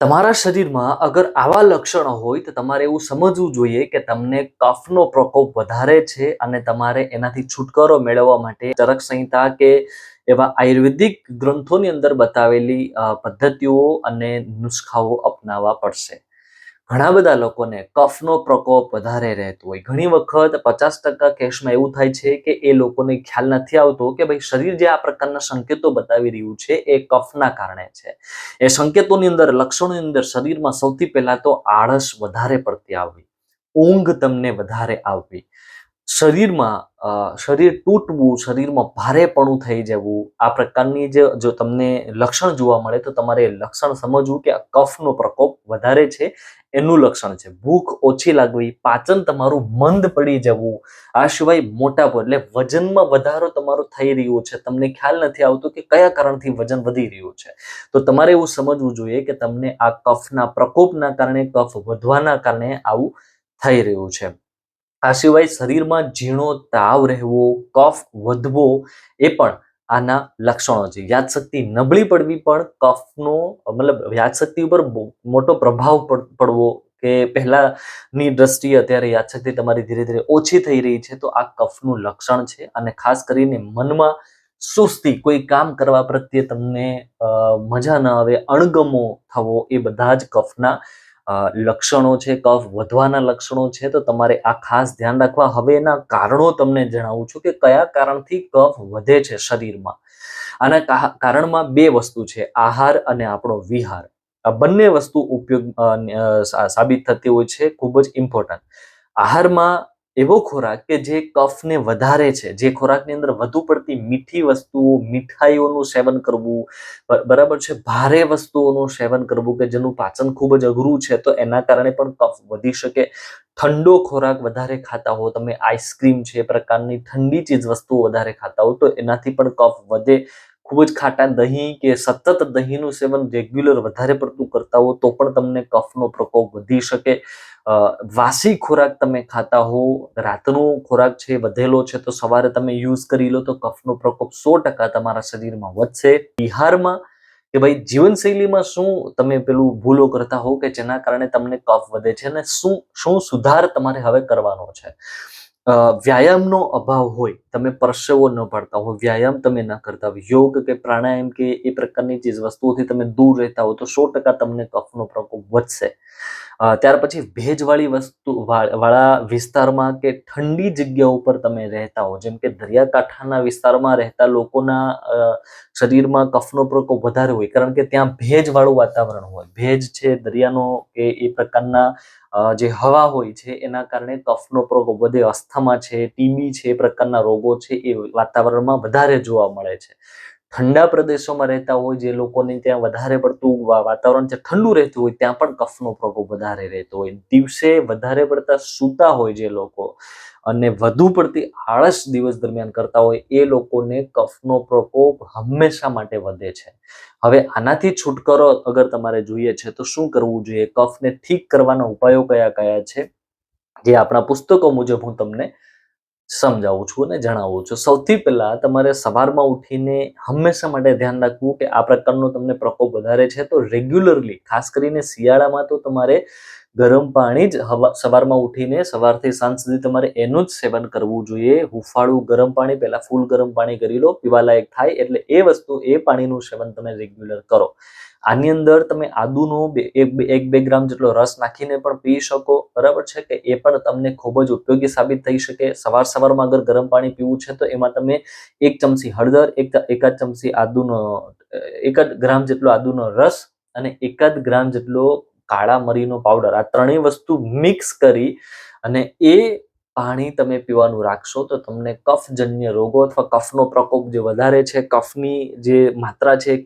તમારા શરીરમાં અગર આવા લક્ષણો હોય તો તમારે એવું સમજવું જોઈએ કે તમને કફનો પ્રકોપ વધારે છે અને તમારે એનાથી છુટકારો મેળવવા માટે ચરક સંહિતા કે એવા આયુર્વેદિક ગ્રંથોની અંદર બતાવેલી પદ્ધતિઓ અને નુસ્ખાઓ અપનાવવા પડશે. ઘણા બધા લોકોને કફનો પ્રકોપ વધારે રહેતો હોય. ઘણી વખત પચાસ ટકા કેસમાં એવું થાય છે કે એ લોકોને ખ્યાલ નથી આવતો કે ભાઈ શરીર જે આ પ્રકારના સંકેતો બતાવી રહ્યું છે એ કફના કારણે છે. એ સંકેતોની અંદર, લક્ષણોની અંદર શરીરમાં સૌથી પહેલા તો આળસ વધારે પડતી આવવી. ઊંઘ તમને વધારે આવવી. શરીરમાં શરીર તૂટવું, શરીરમાં ભારેપણું થઈ જવું, આ પ્રકારની જે જો તમને લક્ષણ જોવા મળે તો તમારે લક્ષણ સમજવું કે આ કફનો પ્રકોપ વધારે છે, એનું લક્ષણ છે. ભૂખ ઓછી લાગવી, પાચન તમારું મંદ પડી જવું, આ સિવાય મોટાપો, એટલે વજનમાં વધારો તમારો થઈ રહ્યો છે. તમને ખ્યાલ નથી આવતો કે કયા કારણથી વજન વધી રહ્યું છે. તો તમારે એવું સમજવું જોઈએ કે તમને આ કફના પ્રકોપના કારણે, કફ વધવાના કારણે આવું થઈ રહ્યું છે. આ સિવાય શરીરમાં ઝીણો તાવ રહેવો, કફ વધવો એ પણ આના લક્ષણો છે. યાદશક્તિ નબળી પડવી પણ કફનો, મતલબ યાદશક્તિ ઉપર મોટો પ્રભાવ પડવો કે પહેલાની દ્રષ્ટિએ અત્યારે યાદશક્તિ તમારી ધીરે ધીરે ઓછી થઈ રહી છે, તો આ કફનું લક્ષણ છે. અને ખાસ કરીને મનમાં સુસ્તી, કોઈ કામ કરવા પ્રત્યે તમને મજા ન આવે, અણગમો થવો એ બધા જ કફના લક્ષણો છે, કફ વધવાના લક્ષણો છે, તો તમારે આ ખાસ ધ્યાન રાખવા. હવે એના કારણો તમને જણાવું છું કે કયા કારણથી કફ વધે છે શરીરમાં. આના કારણમાં બે વસ્તુ છે, આહાર અને આપણો વિહાર. આ બંને વસ્તુ ઉપયોગ સાબિત થતી હોય છે, ખૂબ જ ઇમ્પોર્ટન્ટ આહારમાં એવો ખોરાક કે જે કફને વધારે છે, જે ખોરાકની અંદર વધુ પડતી મીઠી વસ્તુઓ, મીઠાઈઓનું સેવન કરવું બરાબર છે? ભારે વસ્તુઓનું સેવન કરવું કે જેનું પાચન ખૂબ જ અઘરું છે, તો એના કારણે પણ કફ વધી શકે. ઠંડો ખોરાક વધારે ખાતા હો, તમે આઈસ્ક્રીમ છે પ્રકારની ઠંડી ચીજ વસ્તુઓ વધારે ખાતા હો, તો એનાથી પણ કફ વધે. ખૂબ જ ખાટા દહીં કે સતત દહીંનું સેવન રેગ્યુલર વધારે પડતું કરતા હો તો પણ તમને કફનો પ્રકોપ વધી શકે. વાસી ખોરાક તમે ખાતા હો, રાતનો ખોરાક છે, વધેલો છે, તો સવારે તમે યુઝ કરી લો તો કફનો પ્રકોપ સો ટકા તમારા શરીરમાં વધશે. બિહારમાં કે ભાઈ જીવનશૈલીમાં શું તમે પેલું ભૂલો કરતા હો કે જેના કારણે તમને કફ વધે છે અને શું શું સુધાર તમારે હવે કરવાનો છે? વ્યાયામનો અભાવ હોય, તમે પરસેવો ન પાડતા હો, વ્યાયામ તમે ન કરતા હો, યોગ કે પ્રાણાયામ કે એ પ્રકારની ચીજ વસ્તુઓથી તમે દૂર રહેતા હો, તો સો ટકા તમને કફનો પ્રકોપ વધશે. ત્યાર પછી ભેજવાળી વસ્તુ વાળા વિસ્તારમાં કે ઠંડી જગ્યા ઉપર તમે રહેતા હો, જેમ કે દરિયાકાંઠાના વિસ્તારમાં રહેતા લોકોના શરીરમાં કફનો પ્રકોપ વધારે હોય, કારણ કે ત્યાં ભેજવાળું વાતાવરણ હોય. ભેજ છે, દરિયાનો કે એ પ્રકારના જે હવા હોય છે, એના કારણે કફનો પ્રકોપ વધે, અસ્થમા છે, ટીબી છે, એ પ્રકારના રોગો છે, એ વાતાવરણમાં વધારે જોવા મળે છે. ઠંડા પ્રદેશોમાં રહેતા હોય, જે લોકોને ત્યાં વધારે પડતું વાતાવરણ જે ઠંડુ રહેતું હોય, ત્યાં પણ કફનો પ્રકોપ વધારે રહેતો હોય. દિવસે વધારે પડતા સૂતા હોય જે લોકો અને વધુ પડતી આળસ દિવસ દરમિયાન કરતા હોય, એ લોકોને કફનો પ્રકોપ હંમેશા માટે વધે છે. હવે આનાથી છુટકારો અગર તમારે જોઈએ છે, તો શું કરવું જોઈએ? કફને ઠીક કરવાના ઉપાયો કયા કયા છે? જે આપણા પુસ્તકો મુજબ હું તમને સમજાવું છું અને જણાવું છું. સૌથી પહેલા તમારે સવારમાં ઉઠીને હંમેશા માટે ધ્યાન રાખવું કે આ પ્રકારનો તમને પ્રકોપ વધારે છે તો રેગ્યુલરલી ખાસ કરીને શિયાળામાં તો તમારે ગરમ પાણી જ હવા, સવારમાં ઉઠીને સવારથી સાંજ સુધી તમારે એનું જ સેવન કરવું જોઈએ. હુંફાળું ગરમ પાણી, પહેલાં ફૂલ ગરમ પાણી કરી લો, પીવાલાયક થાય એટલે એ વસ્તુ, એ પાણીનું સેવન તમે રેગ્યુલર કરો. આની અંદર તમે આદુનો એક, બે ગ્રામ જેટલો રસ નાખીને પણ પી શકો. બરાબર છે કે એ પણ તમને ખૂબ જ ઉપયોગી સાબિત થઈ શકે. સવાર સવારમાં અગર ગરમ પાણી પીવું છે તો એમાં તમે એક ચમચી હળદર, એક, એકાદ ચમચી આદુનો એકાદ ગ્રામ જેટલો આદુનો રસ અને એકાદ ગ્રામ જેટલો કાળા મરીનો પાવડર આ ત્રણેય વસ્તુ મિક્સ કરી અને એ પાણી તમે પીવાનું રાખશો તો તમને કફજન્ય રોગો અથવા કફનો પ્રકોપ જે વધારે છે, કફની જે માત્રા છે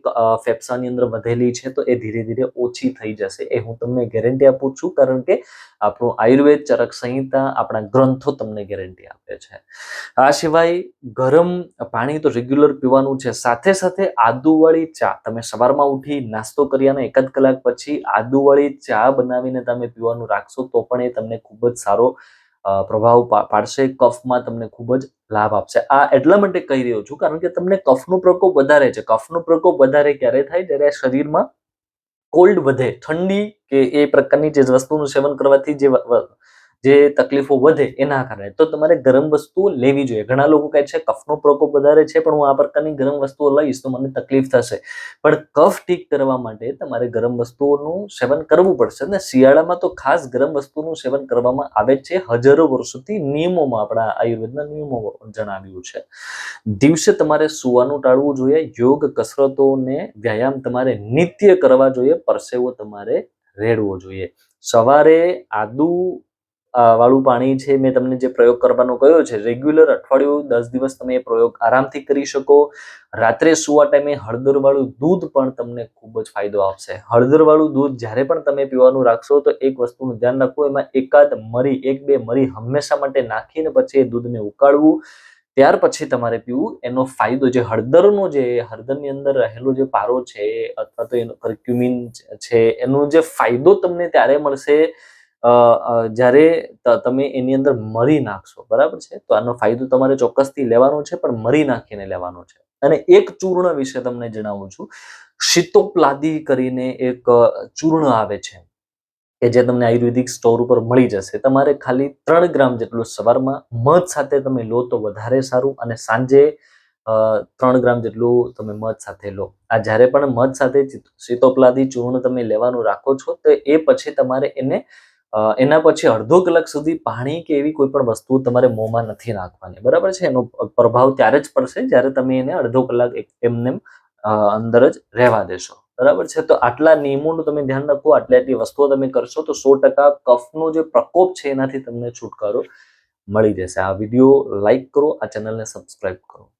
ફેફસાની અંદર વધેલી છે, તો એ ધીરે ધીરે ઓછી થઈ જશે. એ હું તમને ગેરંટી આપું છું, કારણ કે આપણું આયુર્વેદ ચરક સંહિતા આપણા ગ્રંથો તમને ગેરંટી આપે છે. આ સિવાય ગરમ પાણી તો રેગ્યુલર પીવાનું છે. સાથે સાથે આદુવાળી ચા, તમે સવારમાં ઉઠી નાસ્તો કર્યાના એકાદ કલાક પછી આદુવાળી ચા બનાવીને તમે પીવાનું રાખશો તો પણ એ તમને ખૂબ જ સારો પ્રભાવ પાડશે, કફમાં તમને ખૂબ જ લાભ આપશે. આ એટલા માટે કહી રહ્યો છું, કારણ કે તમને કફનો પ્રકોપ વધારે છે. કફનો પ્રકોપ વધારે ક્યારે થાય? જ્યારે શરીરમાં કોલ્ડ વધે. ઠંડી કે એ પ્રકારની જે વસ્તુનું સેવન કરવાથી જે જે તકલીફો વધે એના કારણે. તો તમારે ગરમ વસ્તુઓ લેવી જોઈએ. ઘણા લોકો કહે છે, કફનો પ્રકોપ વધારે છે, પણ હું આ પ્રકારની ગરમ વસ્તુઓ લઈશ તો મને તકલીફ થશે. પણ કફ ઠીક કરવા માટે તમારે ગરમ વસ્તુઓનું સેવન કરવું પડશે ને શિયાળામાં તો ખાસ ગરમ વસ્તુનું સેવન કરવામાં આવે છે. હજારો વર્ષોથી નિયમોમાં આપણા આયુર્વેદના નિયમો જણાવ્યું છે. દિવસે તમારે સુવાનું ટાળવું જોઈએ, યોગ કસરતોને વ્યાયામ તમારે નિત્ય કરવા જોઈએ, પરસેવો તમારે રેડવો જોઈએ. સવારે આદુ વાળું પાણી છે, મેં તમને જે પ્રયોગ કરવાનો કહ્યો છે રેગ્યુલર અઠવાડિયું દસ દિવસ તમે એ પ્રયોગ આરામથી કરી શકો. રાત્રે સુવા ટાઈમે હળદર વાળું દૂધ પણ તમને ખૂબ જ ફાયદો આપશે. હળદરવાળું દૂધ જ્યારે પણ તમે પીવાનું રાખશો, તો એક વસ્તુનું ધ્યાન રાખવું, એમાં એકાદ મરી, એક બે મરી હંમેશા માટે નાખીને પછી એ દૂધને ઉકાળવું. ત્યાર પછી તમારે પીવું. એનો ફાયદો જે હળદરનો જે, હળદરની અંદર રહેલો જે પારો છે, અથવા તો એનો કર્ક્યુમિન છે, એનો જે ફાયદો તમને ત્યારે મળશે જ્યારે તમે એની અંદર મરી નાખશો, બરાબર છે? તો આનો ફાયદો તમારે ચોક્કસથી લેવાનો છે, પણ મરી નાખીને લેવાનો છે. અને એક ચૂર્ણ વિશે તમને જણાવું છું. શીતોપ્લાદી કરીને એક ચૂર્ણ આવે છે, કે જે તમને આયુર્વેદિક સ્ટોર ઉપર મળી જશે. તમારે ખાલી ત્રણ ગ્રામ જેટલું સવારમાં મધ સાથે તમે લો તો વધારે સારું અને સાંજે ત્રણ ગ્રામ જેટલું તમે મધ સાથે લો. આ જ્યારે પણ મધ સાથે શીતોપ્લાદી ચૂર્ણ તમે લેવાનું રાખો છો, તો એ પછી તમારે એને એના પછી અડધો કલાક સુધી પાણી કે એવી કોઈ પણ વસ્તુ તમારે મોંમાં નથી નાખવાની, બરાબર છે? એનો પ્રભાવ ત્યારે જ પડશે જ્યારે તમે એને અડધો કલાક એમને અંદર જ રહેવા દેશો, બરાબર છે? તો આટલા નિયમોનું તમે ધ્યાન રાખો, આટલી આટલી વસ્તુઓ તમે કરશો તો સો ટકા કફનો જે પ્રકોપ છે એનાથી તમને છુટકારો મળી જશે. આ વીડિયો લાઈક કરો, આ ચેનલને સબસ્ક્રાઈબ કરો.